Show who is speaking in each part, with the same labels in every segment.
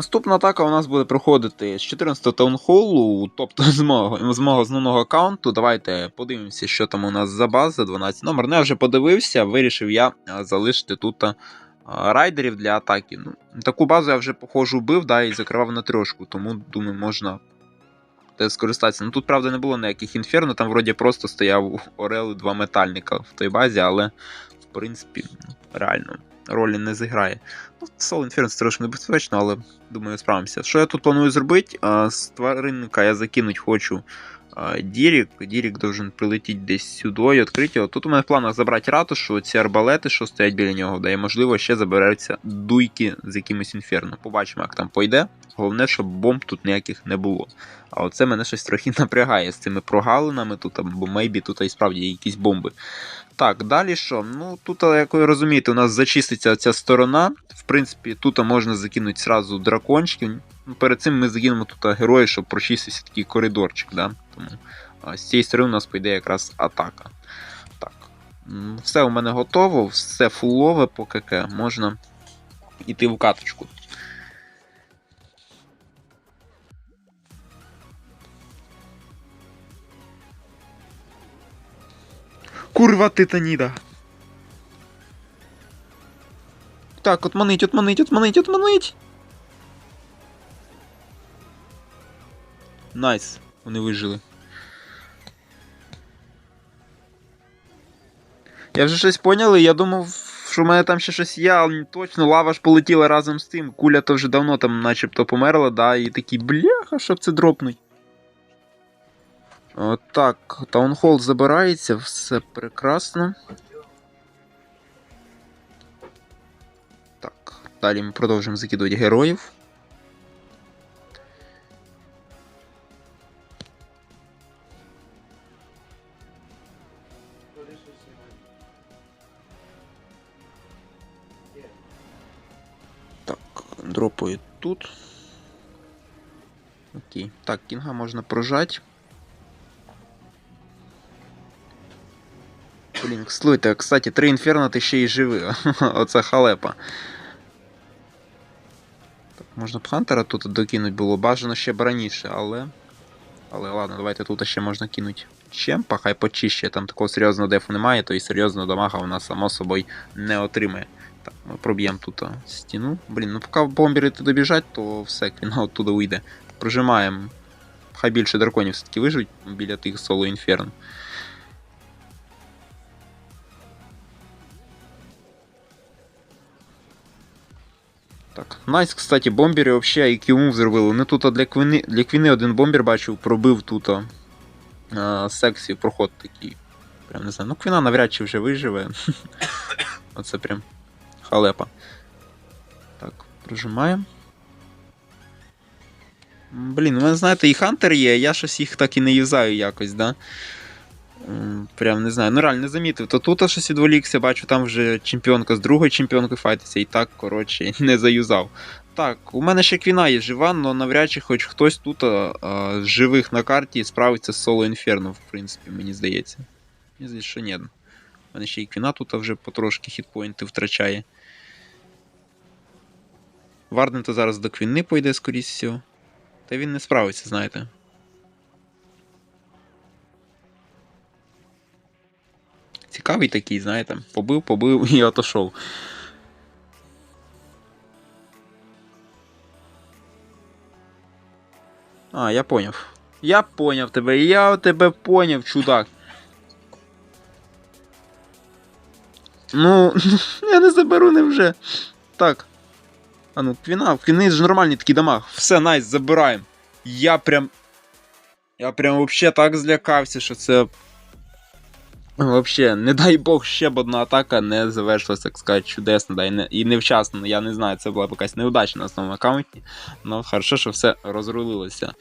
Speaker 1: Наступна атака у нас буде проходити з 14 таунхолу, тобто з мого, з основного аккаунту. Давайте подивимося, що там у нас за база 12 номер. Ну, я вже подивився, вирішив я залишити тут райдерів для атаки. Ну, таку базу я вже, похожу, бив, да, і закривав на трьошку, тому думаю, можна скористатися. Ну тут, правда, не було ніяких інферно, там вроді просто стояв Орел і два метальника в той базі, але в принципі, реально ролі не зіграє. Ну, Soul Inferno це трошки небезпечно, але думаю, справимося. Що я тут планую зробити? З тваринника я закинуть хочу Дірік. Дірік должен прилетіти десь сюди і відкрити його. Тут у мене в планах забрати ратушу, ці арбалети, що стоять біля нього, да, і можливо ще забереться дуйки з якимось інферно. Побачимо, як там пойде. Головне, щоб бомб тут ніяких не було. А оце мене щось трохи напрягає з цими прогалинами тут, бо мейбі тут і справді якісь бомби. Так, далі що? Ну, тут, як ви розумієте, у нас зачиститься ця сторона. В принципі, тут можна закинути зразу дракончиків. Ну, Перед цим ми закинемо тут героя, щоб прочистився такий коридорчик. Да? Тому з цієї сторони у нас пойде якраз атака. Так. Все у мене готово, все фулове по КК. Можна йти в каточку. Курва титаніда. Так, отманить, отманить, отманить, отманить. Найс, вони вижили. Я вже щось поняли, я думав, що в мене там ще щось є, але точно лава ж полетіла разом з тим. Куля то вже давно там начебто померла, да, і такий бляха, щоб це дропнуть. О, так, таунхол забирається, все прекрасно. Так, далі ми продовжуємо закидувати героїв. Так, дропаю тут. Окей. Так, кінга можна прожати. Блін, слухайте, кстати, три інферно ти ще й живи. Оце халепа. Так, можна б Хантера тут докинуть було бажано ще б раніше, але. Але ладно, давайте тут ще можна кинути чемпа, хай почище, там такого серйозного дефу немає, то і серйозного дамага вона само собою не отримає. Так, ми проб'ємо тут стіну. Блін, ну поки бомбери туди біжать, то все, квіна оттуда уйде. Прожимаємо. Хай більше драконів все-таки виживуть біля тих соло інферн. Так, Найс, кстати, бомбери вообще IQ зробили. Вони тут для квіни, для квіни один бомбер бачив, пробив тут а, сексі проход такий. Прям не знаю. Ну, квіна навряд чи вже виживе. Оце прям халепа. Так, прожимаємо. Блін, у мене, знаєте, і Хантер є, я щось їх так і не юзаю якось, да? Прям не знаю. Ну реально не замітив. То тут щось відволікся, бачу, там вже чемпіонка з другою чемпіонкою файтиться і так, коротше, не заюзав. Так, у мене ще квіна є жива, але навряд чи хоч хтось тут а, з живих на карті справиться з соло інферно, в принципі, мені здається. Мені здається, що ні. У мене ще і квіна тут вже потрошки хітпоінти втрачає. Варден то зараз до квіни пойде, скоріш всього. Та він не справиться, знаєте. Цікавий такий, знаєте. Побив, побив і отошов. А, я поняв. Я поняв тебе, я тебе поняв, чудак. Ну, я не заберу невже. Так. А ну, квіна, в квіни ж нормальний такий дамаг. Все, найс, забираємо. Я прям. Я прям вообще так злякався, що це. Вообще, не дай Бог, ще б одна атака не завершилася, так сказати, чудесно, да, і, не, і невчасно. Я не знаю, це була б якась неудача на основному аккаунті. Ну, хорошо, що все розрулилося.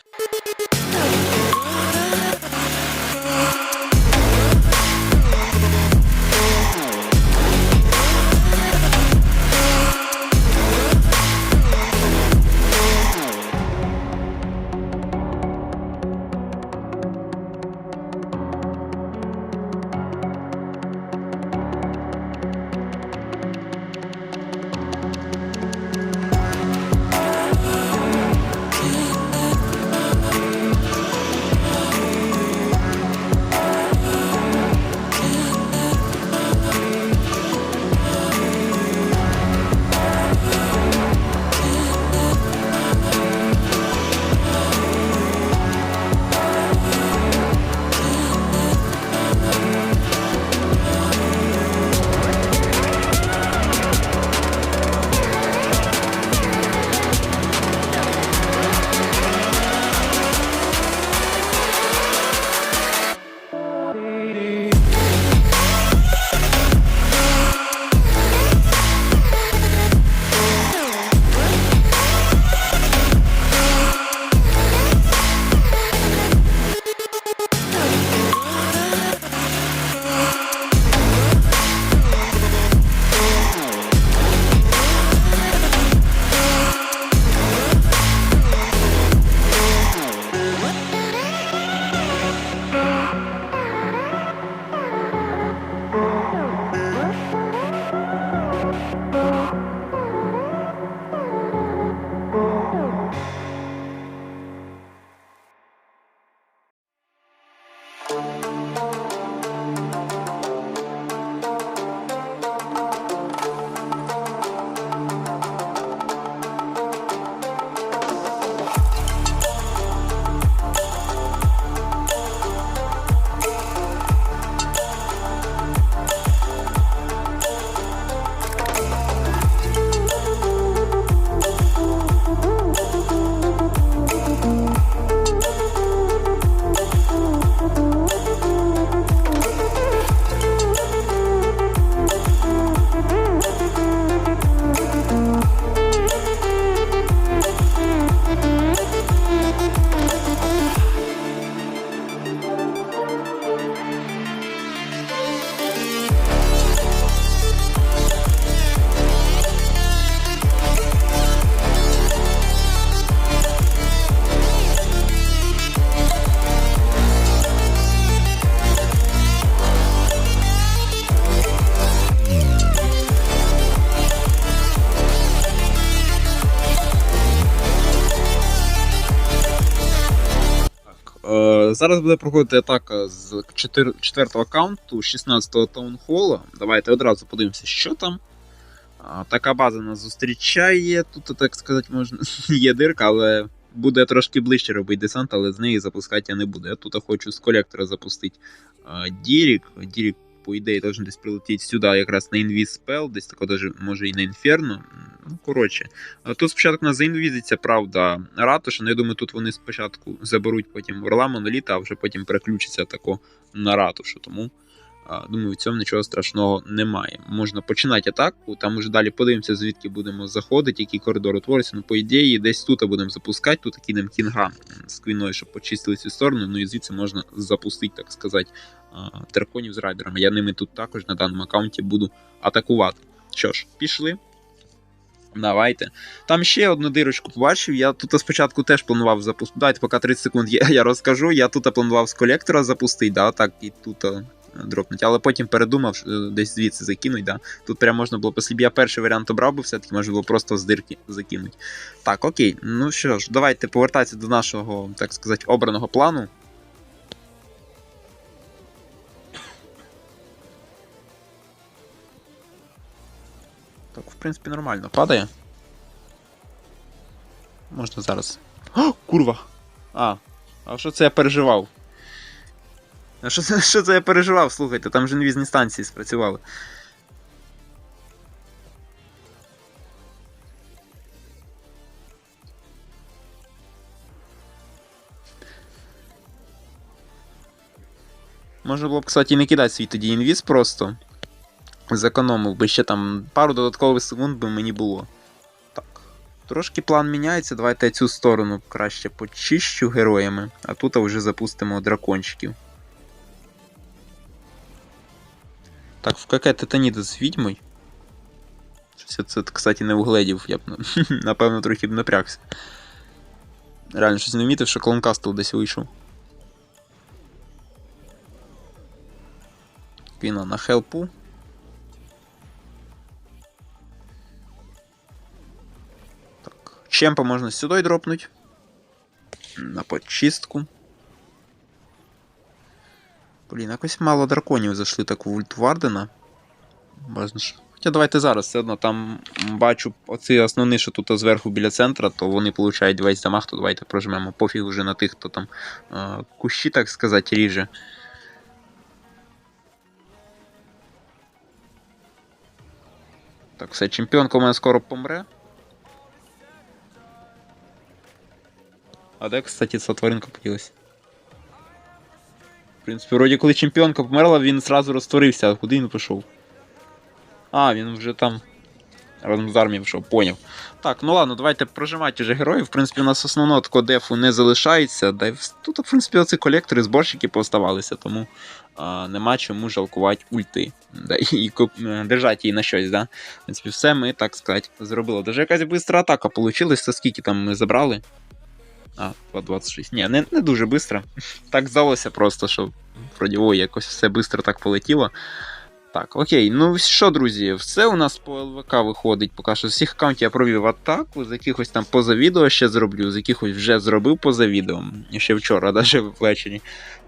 Speaker 1: Зараз буде проходити атака з 4, 4 аккаунту 16-го таунхола. Давайте одразу подивимося, що там. Така база нас зустрічає. Тут, так сказати, можна є дирка, але буде трошки ближче робити десант, але з неї запускати я не буду. Я тут хочу з колектора запустити Дірік. Дірік, по ідеї, должен десь прилетіти сюди, якраз на інвіз спел, десь тако даже може і на інферно. Ну, коротше. Тут спочатку на заінвізиться, правда, ратуша, але я думаю, тут вони спочатку заберуть потім орла моноліта, а вже потім переключаться тако на ратушу. Тому думаю, в цьому нічого страшного немає. Можна починати атаку, там уже далі подивимося, звідки будемо заходити, який коридор утвориться. Ну, по ідеї, десь тут будемо запускати, тут кинемо кінга з квіною, щоб почистили цю сторону. Ну і звідси можна запустити, так сказати, драконів з райдерами. Я ними тут також на даному аккаунті буду атакувати. Що ж, пішли. Давайте. Там ще одну дирочку побачив. Я тут спочатку теж планував запустити. Дайте, поки 30 секунд я, я розкажу. Я тут планував з колектора запустити, да, так і тут е, дропнути. Але потім передумав, е, десь звідси закинуть. Да. Тут прям можна було, оскільки я перший варіант обрав, бо все-таки можна було просто з дирки закинути. Так, окей. Ну що ж, давайте повертатися до нашого, так сказати, обраного плану. Так, в принципі, нормально. Падає. Можна зараз. О, курва! А, а що це я переживав? А що це, що це я переживав? Слухайте, там же інвізні станції спрацювали. Можна було б, кстати, не кидати свій тоді інвіз просто. Зекономив би ще там пару додаткових секунд би мені було. Так. Трошки план міняється. Давайте я цю сторону краще почищу героями, а тут вже запустимо дракончиків. Так, в какая титаніда з відьмою. Щось це, кстати, не угледів, я б напевно трохи б напрягся. Реально щось не вмітив, що клонкастл десь вийшов. Кіно на хелпу. Чемпа можна сюди дропнути. На почистку. Блін, якось мало драконів зайшли так в ульт Вардена. Хоча давайте зараз все одно там бачу оці основні, що тут зверху біля центра, то вони получають весь дамаг, то давайте прожмемо. Пофіг уже на тих, хто там е, кущі, так сказати, ріже. Так, все, чемпіонка у мене скоро помре. А де, кстати, ця тваринка поділась? В принципі, вроді, коли чемпіонка померла, він зразу розтворився, а куди він пішов? А, він вже там разом з армією пішов, поняв. Так, ну ладно, давайте прожимати вже героїв. В принципі, у нас основного такого дефу не залишається. Да й тут, в принципі, оці колектори, зборщики поставалися, тому а, нема чому жалкувати ульти. Да, і коп- е, держати її на щось, да. В принципі, все ми, так сказати, зробили. Даже якась бистра атака це скільки там ми забрали. А, по 26. Ні, не, не дуже швидко. Так здалося просто, що вроді ой, якось все швидко так полетіло. Так, окей, ну що, друзі, все у нас по ЛВК виходить. Поки що з всіх аккаунтів я провів атаку, з якихось там поза відео ще зроблю, з якихось вже зробив поза відео, ще вчора, навіть ввечері.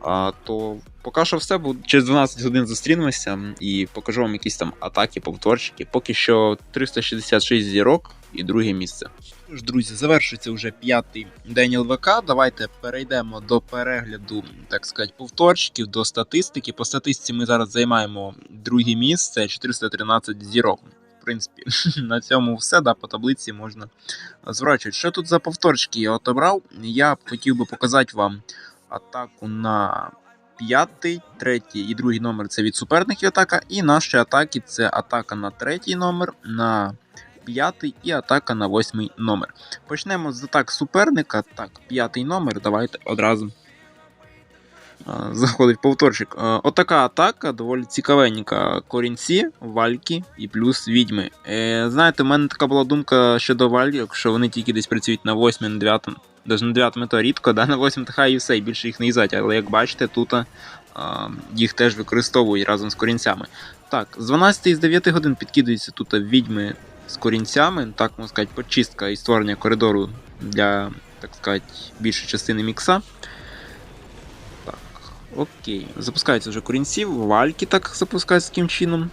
Speaker 1: А, то поки що все, бо через 12 годин зустрінемося і покажу вам якісь там атаки, повторчики. Поки що 366 зірок і друге місце. Тож, друзі, завершується вже п'ятий день ЛВК. Давайте перейдемо до перегляду, так сказати, повторчиків, до статистики. По статистиці ми зараз займаємо друге місце 413 зірок. В принципі, на цьому все. Да, по таблиці можна зворачувати. Що тут за повторчики я отобрав? Я хотів би показати вам атаку на п'ятий, третій і другий номер це від суперників атака. І наші атаки це атака на третій номер, на п'ятий і атака на восьмий номер. Почнемо з атак суперника. Так, п'ятий номер. Давайте одразу. Заходить повторчик. Отака атака, доволі цікавенька. Корінці, вальки і плюс відьми. Е, знаєте, в мене така була думка щодо вальок, що вони тільки десь працюють на 8 на 9 Даже на 9 то рідко, да, на 8 то хай і все, і більше їх не їздять. Але як бачите, тут їх теж використовують разом з корінцями. Так, з 12 з 9 годин підкидуються тут відьми з корінцями, так можна сказати, почистка і створення коридору для, так сказати, більшої частини мікса. Окей. Запускаються вже корінці, вальки так запускаються таким чином.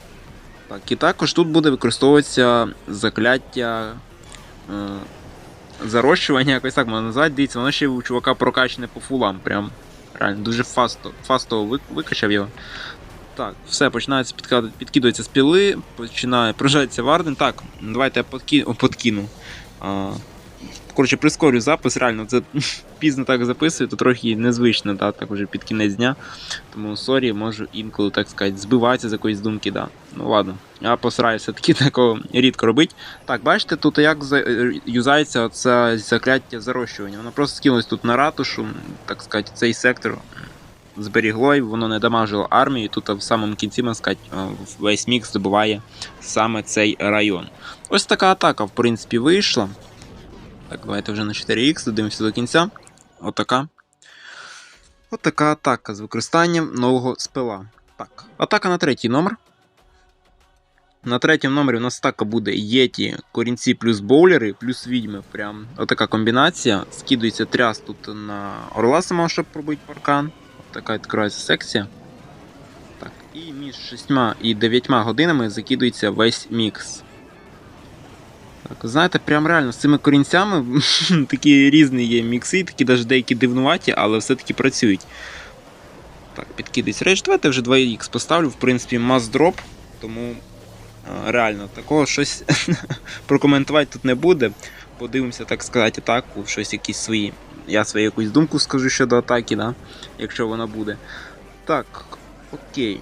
Speaker 1: Так, і також тут буде використовуватися закляття е, зарощування, якось так можна назвати. Дивіться, воно ще у чувака прокачане по фулам. Прям реально дуже фасто, фастово вик- викачав його. Так, все, починається підкидуються спіли, починає прожатися Варден. Так, давайте я подкину. А, коротше, прискорю запис, реально, це пізно так записую, то трохи незвично, да, так вже під кінець дня. Тому сорі, можу інколи, так сказати, збиватися з якоїсь думки, да. Ну ладно, я постараюся все-таки такого рідко робити. Так, бачите, тут як юзається оце закляття зарощування. Воно просто скинулось тут на ратушу, так сказати, цей сектор зберігло, і воно не дамажило армію. і Тут в самому кінці, можна сказати, весь мікс здобуває саме цей район. Ось така атака, в принципі, вийшла. Так, давайте вже на 4х, додивимося до кінця. Отака. Отака атака з використанням нового спила. Так, атака на третій номер. На третьому номері у нас атака буде Єті, корінці плюс боулери, плюс відьми. Прям отака комбінація. Скидується тряс тут на орла самого, щоб пробити паркан. Така відкривається секція. Так, і між 6 і 9 годинами закидується весь мікс. Так, знаєте, прям реально з цими корінцями такі різні є мікси, такі навіть деякі дивнуваті, але все-таки працюють. Так, підкидується речі. Давайте вже 2х поставлю, в принципі, drop, тому реально такого щось прокоментувати тут не буде. Подивимося, так сказати, атаку, щось якісь свої. Я свою якусь думку скажу щодо атаки, да? якщо вона буде. Так, окей.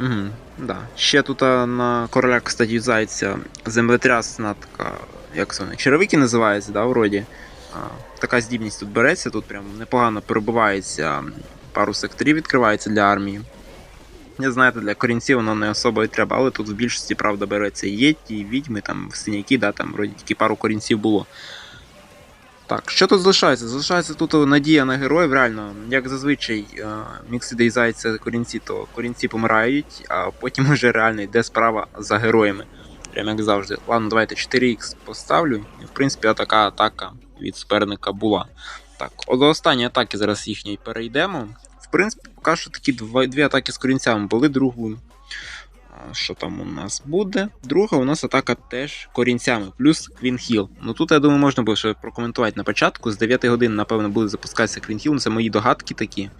Speaker 1: Угу, да. Ще тут на короля, кстати, юзається землетрясна така, як це черевики називається, да, вроді. А, така здібність тут береться, тут прям непогано перебувається, пару секторів відкривається для армії. Не знаєте, для корінців воно не особо і треба, але тут в більшості, правда, береться єті, відьми, там, синяки, да, там вроді тільки пару корінців було. Так, що тут залишається? Залишається тут надія на героїв, реально, як зазвичай е, мікси доїзаються корінці, то корінці помирають, а потім вже реально йде справа за героями. Прям як завжди. Ладно, давайте 4х поставлю. І в принципі така атака від суперника була. Так, до останньої атаки зараз їхньої перейдемо. В принципі, поки що такі два, дві атаки з корінцями були. Другу. Що там у нас буде? Друга у нас атака теж корінцями, плюс Квінхіл. Ну тут, я думаю, можна було ще прокоментувати на початку. З 9 годин, напевно, буде запускатися Квінхіл, ну, це мої догадки такі.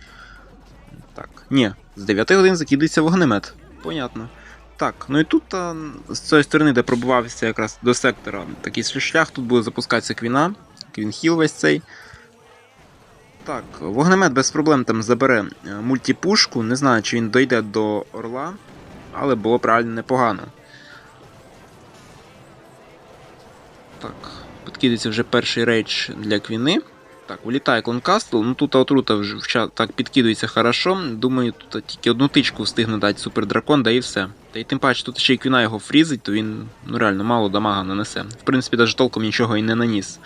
Speaker 1: Так, ні, з 9 годин закидується вогнемет. Понятно. Так, ну і тут а, з цієї сторони, де пробувався якраз до сектора такий шлях, тут буде запускатися Квіна, Квінхіл весь цей. Так, вогнемет без проблем там забере е, мультипушку. Не знаю, чи він дойде до орла, але було б реально непогано. Так, підкидається вже перший рейдж для квіни. Так, вилітає конкастл. Ну тут отрута вже так підкидується хорошо. Думаю, тут тільки одну тичку встигне дати супердракон, да і все. Та й тим паче тут ще й квіна його фрізить, то він ну реально мало дамага нанесе. В принципі, навіть толком нічого і не наніс.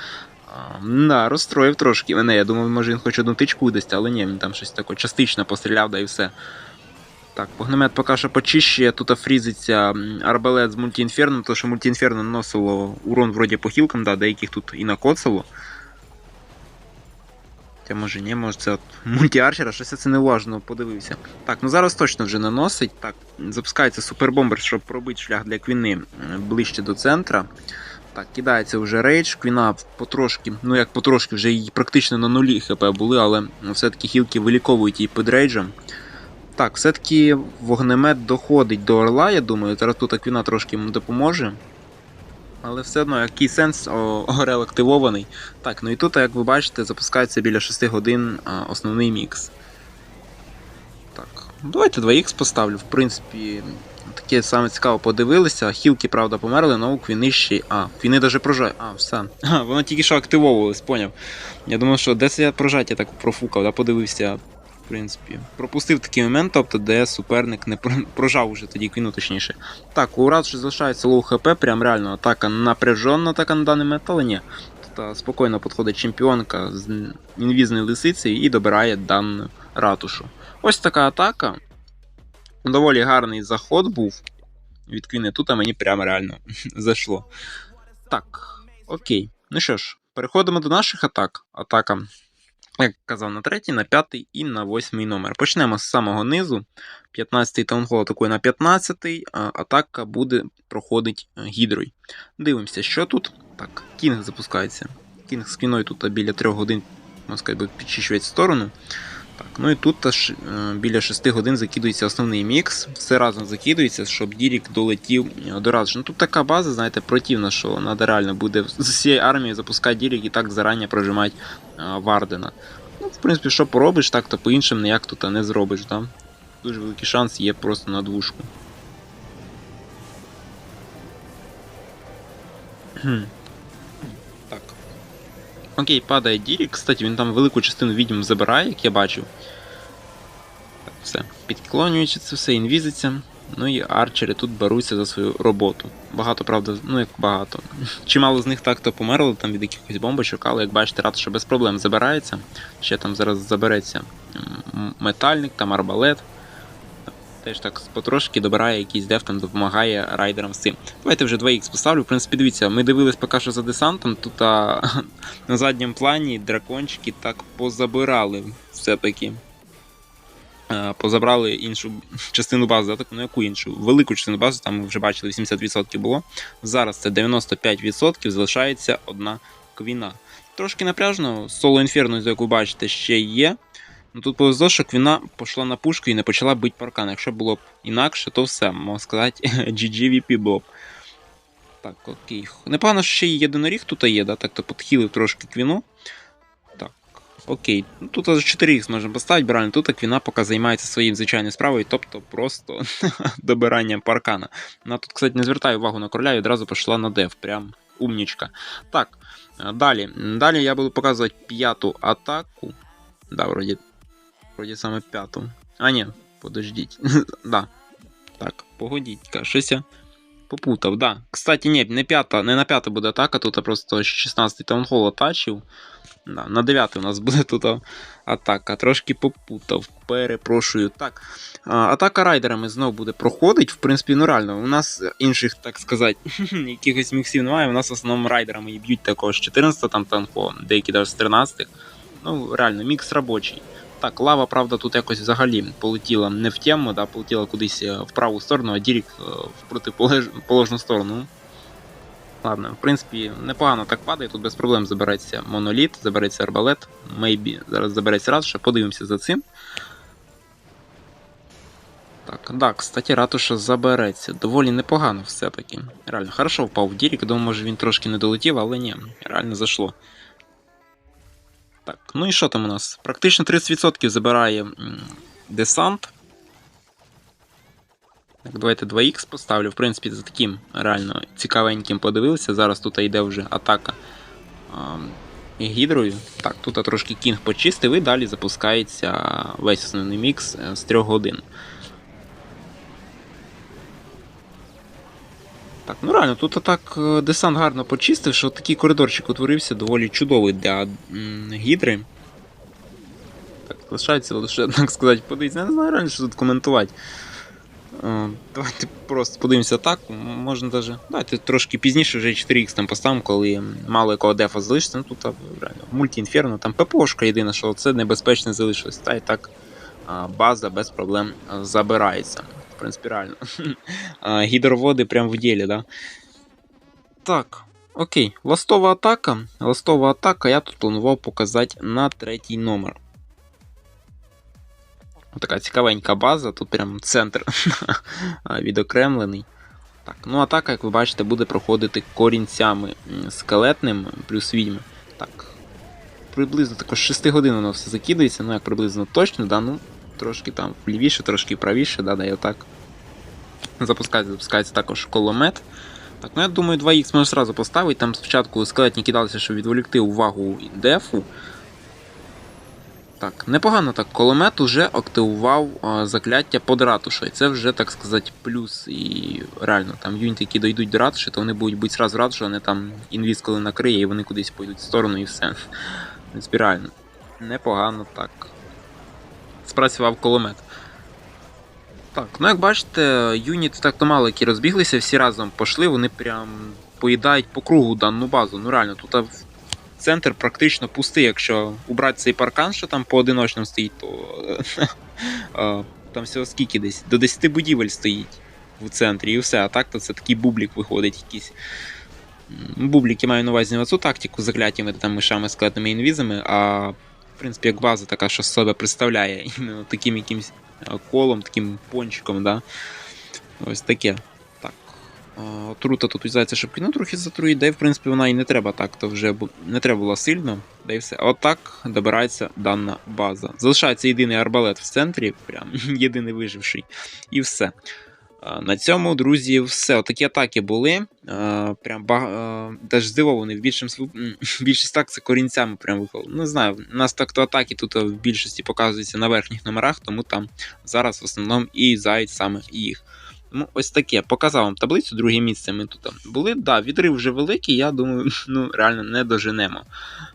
Speaker 1: А, да, розстроїв трошки мене. Я думав, може він хоч одну тичку видасть, але ні, він там щось таке частично постріляв, да і все. Так, вогнемет поки що почищує, тут фрізиться арбалет з мультіінферном, тому що мультіінферно наносило урон вроді по хілкам, да, деяких тут і накоцало. Хоча може ні, може це от мультіарчера, щось я це неуважно подивився. Так, ну зараз точно вже наносить. Так, запускається супербомбер, щоб пробити шлях для квіни ближче до центра. Так, кидається вже рейдж, квіна потрошки, ну як потрошки, вже її практично на нулі хп були, але все-таки хілки виліковують її під рейджем. Так, все-таки вогнемет доходить до орла, я думаю. Зараз тут Аквіна трошки йому допоможе. Але все одно, який сенс, Орел активований. Так, ну і тут, як ви бачите, запускається біля 6 годин основний мікс. Так, давайте 2х поставлю. В принципі, таке саме цікаво подивилися. Хілки, правда, померли, але у Квіни ще. А, Квіни навіть прожать. А, все. А, воно тільки що активовувалось, поняв. Я думав, що де це я прожаття так профукав, да, подивився. Принципі, пропустив такий момент, тобто, де суперник не прожав уже тоді квіну, точніше. Так, у ще залишається лоу хп, прям реально атака напряжена атака на даний момент, але ні. А, спокійно підходить чемпіонка з інвізною лисицею і добирає дану ратушу. Ось така атака. Доволі гарний заход був від квіни тут, а мені прямо реально зайшло. Так, окей. Ну що ж, переходимо до наших атак. Атака як казав, на третій, на п'ятий і на восьмий номер. Почнемо з самого низу. 15-й таунхол атакує на 15-й, атака буде проходить гідрой. Дивимося, що тут. Так, Кінг запускається. Кінг з кіною тут біля 3 годин, можна сказати, підчищувати в сторону. Ну і тут е, біля 6 годин закидується основний мікс. Все разом закидується, щоб Дірік долетів е, до. Ну тут така база, знаєте, противна, що треба реально буде з усієї армії запускати Дірік і так зарані прожимати е, Вардена. Ну, в принципі, що поробиш, так то по-іншому ніяк тут не зробиш. Да? Дуже великий шанс є просто на двушку. Окей, падає Дірік. Кстати, він там велику частину відьм забирає, як я бачив. Все. Підклонюючи це все, інвізиться. Ну і арчери тут беруться за свою роботу. Багато, правда, ну як багато. Чимало з них так-то померло там від якихось бомбочок, але як бачите, ратуша без проблем забирається. Ще там зараз забереться метальник, там арбалет. Теж так потрошки добирає якийсь деф, там допомагає райдерам з цим. Давайте вже 2х поставлю. В принципі, дивіться, ми дивились поки що за десантом. Тут а, на задньому плані дракончики так позабирали все-таки. Позабрали іншу частину бази, так, ну яку іншу? Велику частину бази, там ми вже бачили 80% було. Зараз це 95%, залишається одна квіна. Трошки напряжно, соло інферно, як ви бачите, ще є. Ну тут повезло, що квіна пішла на пушку і не почала бити паркан. Якщо було б інакше, то все, можна сказати, GGVP було б. Так, окей. Непогано, що ще й єдиноріг тут є, да? так то підхилив трошки квіну. Так, окей. Ну тут за 4х можемо поставити, брально. Тут квіна поки займається своєю звичайною справою, тобто просто добиранням паркана. Вона тут, кстати, не звертає увагу на короля і одразу пішла на деф. Прям умнічка. Так, е, далі. Далі я буду показувати п'яту атаку. Да, вроді Вроді саме п'яту. А, ні, подождіть. да. Так, погодіть, щось я попутав, да. Кстати, ні, не п'ята, не на п'ята буде атака, тут просто 16-й таунхол атачив. Да, на 9 у нас буде тут атака. Трошки попутав, перепрошую. Так. Атака райдерами знову буде проходить. В принципі, ну реально, у нас інших, так сказати, якихось міксів немає. У нас в основному райдерами і б'ють також 14 там танко, деякі навіть з 13 Ну, реально, мікс робочий. Так, лава, правда, тут якось взагалі полетіла не в тему, да, полетіла кудись е, в праву сторону, а Дірік е, в протиположну сторону. Ладно, в принципі, непогано так падає, тут без проблем забереться моноліт, забереться арбалет, мейбі зараз забереться ратуша, подивимося за цим. Так, да, кстати, ратуша забереться. Доволі непогано все-таки. Реально, хорошо впав в Дірік, думаю, може він трошки не долетів, але ні, реально зайшло. Так, ну і що там у нас? Практично 30% забирає десант. Так, давайте 2х поставлю. В принципі, за таким реально цікавеньким подивився. Зараз тут йде вже атака а, гідрою. Так, тут трошки кінг почистив і далі запускається весь основний мікс е, з 3 годин. Так, ну реально, тут так е, десант гарно почистив, що такий коридорчик утворився доволі чудовий для гідри. Так, лишається лише, так сказати, подивіться. Я не знаю реально, що тут коментувати. Е, Давайте просто подивимося так. Можна даже. Давайте трошки пізніше вже 4х там поставимо, коли мало якого дефа залишиться. Ну тут реально мультіінферно, там ППОшка єдине, що це небезпечно залишилось. Та і так база без проблем забирається. Принципі, реально. Гідроводи прям в ділі, да? Так. Окей, ластова атака. Ластова атака я тут планував показати на третій номер. Така цікавенька база, тут прям центр відокремлений. Так, ну атака, як ви бачите, буде проходити корінцями м, скелетним плюс відьми. Так. Приблизно також 6 годин воно все закидається, ну як приблизно точно, да, ну, трошки там лівіше, трошки правіше, да, да, і. Запускається, запускається також коломет. Так, ну я думаю, 2х можна одразу поставити. Там спочатку скелетні кидалися, щоб відволікти увагу дефу. Так, непогано так. Коломет уже активував а, закляття под ратушою. Це вже, так сказати, плюс. І реально, там юніти, які дойдуть до ратуші, то вони будуть бути зразу ратуші, а не там інвіз, коли накриє, і вони кудись пойдуть в сторону і все. В. Непогано так. Спрацював коломет. Так, ну як бачите, юніти так-то мало які розбіглися, всі разом пішли, вони прям поїдають по кругу дану базу. Ну реально, тут центр практично пустий. Якщо убрати цей паркан, що там поодиночному стоїть, то там всього скільки десь до 10 будівель стоїть в центрі, і все. А так то це такий бублік виходить якийсь. Бубліки маю на увазі не цю тактику з закляттями там мишами, скелетними інвізами, а принципі як база така, що себе представляє іменно таким якимсь е, колом, таким пончиком, да. Ось таке. Так. Отрута тут взяється, щоб кіно трохи затруїть, і в принципі вона і не треба так, то вже не треба було сильно, і все. Отак добирається дана база. Залишається єдиний арбалет в центрі, прям єдиний виживший. І все. На цьому, друзі, все. Отакі атаки були. Прям ба... а, Даже здивований. В більшим... св- більшість так це корінцями прям виходило. Не знаю, у нас так-то атаки тут в більшості показуються на верхніх номерах, тому там зараз в основному і зайць саме їх. Ну, ось таке. Показав вам таблицю, друге місце ми тут були. Да, відрив вже великий, я думаю, ну реально не доженемо.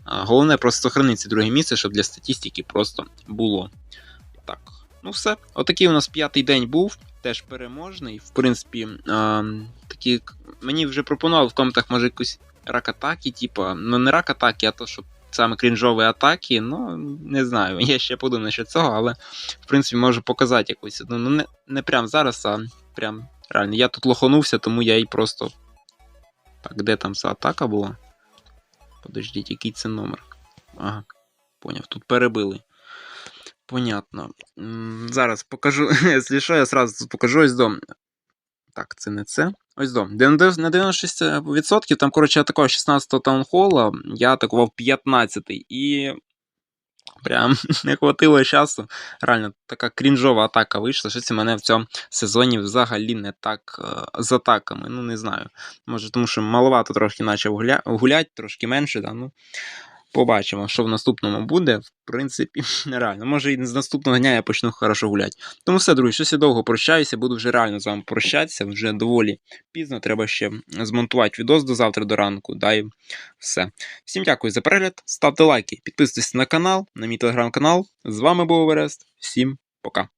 Speaker 1: Головне просто сохранити друге місце, щоб для статистики просто було. Ну все. Отакий у нас п'ятий день був, теж переможний. В принципі, а, такі, мені вже пропонували в коментах, може, якусь рак-атаки, типа, ну не рак-атаки, а то, щоб саме крінжові атаки, ну не знаю. Я ще подумаю що цього, але в принципі можу показати якусь. Ну, ну не, не прям зараз, а прям реально. Я тут лоханувся, тому я і просто. Так, де там ця атака була? Подождіть, який це номер? Ага, поняв, тут перебили. Понятно. Зараз покажу. Якщо що, я сразу тут покажу ось до. Так, це не це. Ось до. На 96% там, коротше, атакував 16-го таунхола, я атакував 15-й. І прям не хватило часу. Реально, така крінжова атака вийшла. Що це мене в цьому сезоні взагалі не так е, з атаками. Ну, не знаю. Може, тому що маловато трошки гуля... гулять, трошки менше, да, ну. Побачимо, що в наступному буде. В принципі, нереально. Може, і з наступного дня я почну хорошо гуляти. Тому все, друзі, щось я довго прощаюся, буду вже реально з вами прощатися. Вже доволі пізно. Треба ще змонтувати відос до завтра до ранку. Да, і все. Всім дякую за перегляд. Ставте лайки, підписуйтесь на канал, на мій телеграм-канал. З вами був Орест. Всім пока.